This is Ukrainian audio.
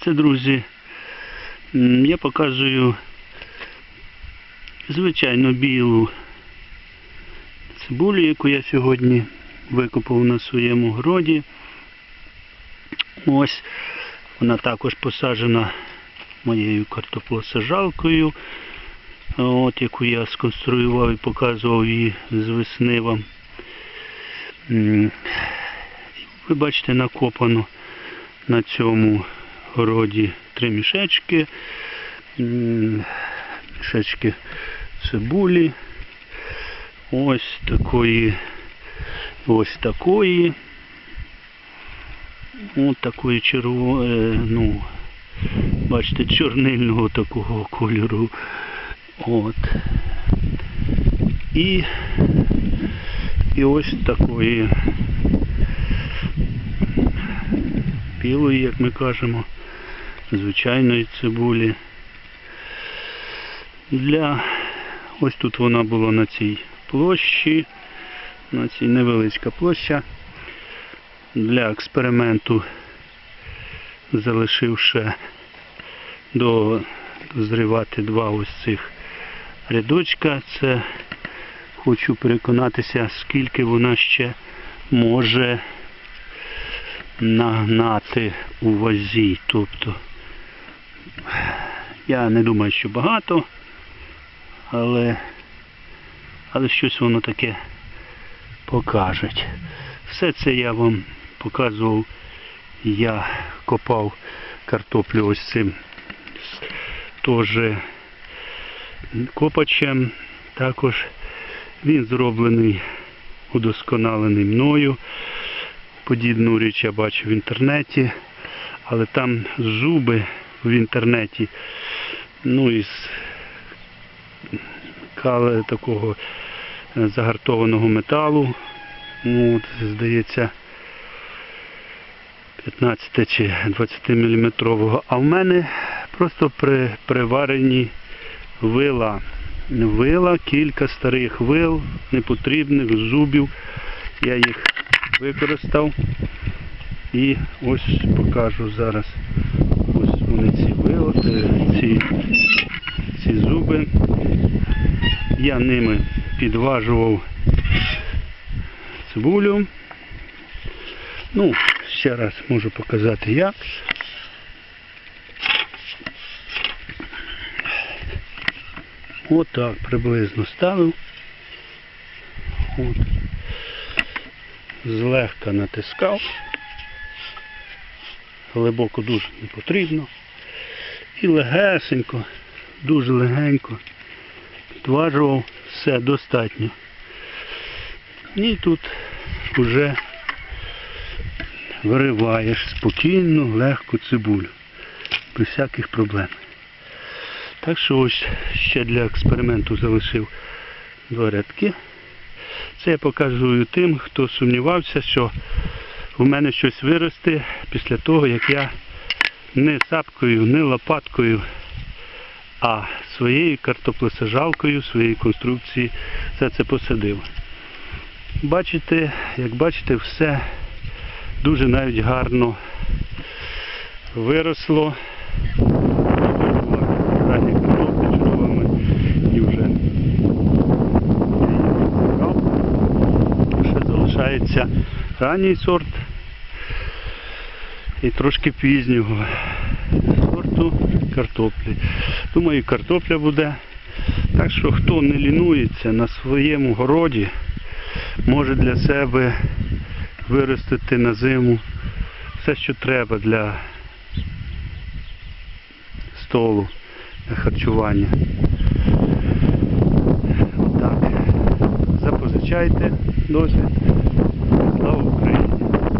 Це, друзі, я показую звичайно білу цибулю, яку я сьогодні викопав на своєму городі. Ось вона також посаджена моєю картоплосажалкою, от, яку я сконструював і показував її з весни вам. Ви бачите, накопано на цьому городі три мішечки, мішечки цибулі, ось такої, ось такої, ось такої черво, е, ну, бачите, чорнильного такого кольору. От. І, і ось такої білої, як ми кажемо, звичайної цибулі. Для ось тут вона була на цій площі, на цій невеличка площа. Для експерименту залишив ще до дозрівати два ось цих рядочка. Це хочу переконатися, скільки вона ще може нагнати у вазі. Тобто я не думаю, що багато, але, але щось воно таке покажуть. Все це я вам показував. Я копав картоплю ось цим теж копачем. Також він зроблений, удосконалений мною. Подібну річ я бачив в інтернеті, але там зуби в інтернеті, ну із кале такого е, загартованого металу. Ну, от, здається, 15 чи 20 мм. А в мене просто при, приварені вила. Вила, кілька старих вил, непотрібних зубів. Я їх використав. І ось покажу зараз. Ці вила, е, ці, ці зуби. Я ними підважував цибулю. Ну, ще раз можу показати як. Отак приблизно ставив. От. Злегка натискав. Глибоко дуже не потрібно. І легесенько, дуже легенько підважував все достатньо. І тут вже вириваєш спокійно, легко цибулю. Без всяких проблем. Так що ось ще для експерименту залишив два рядки. Це я показую тим, хто сумнівався, що в мене щось виросте після того, як я не сапкою, не лопаткою, а своєю картоплесажалкою, своєї конструкції все це посадив. Бачите, як бачите, все дуже навіть гарно виросло. І ще залишається ранній сорт і трошки пізнього сорту картоплі. Думаю, картопля буде. Так що хто не лінується на своєму городі, може для себе виростити на зиму все, що треба для столу, для харчування. Отак. Запозичайте досвід.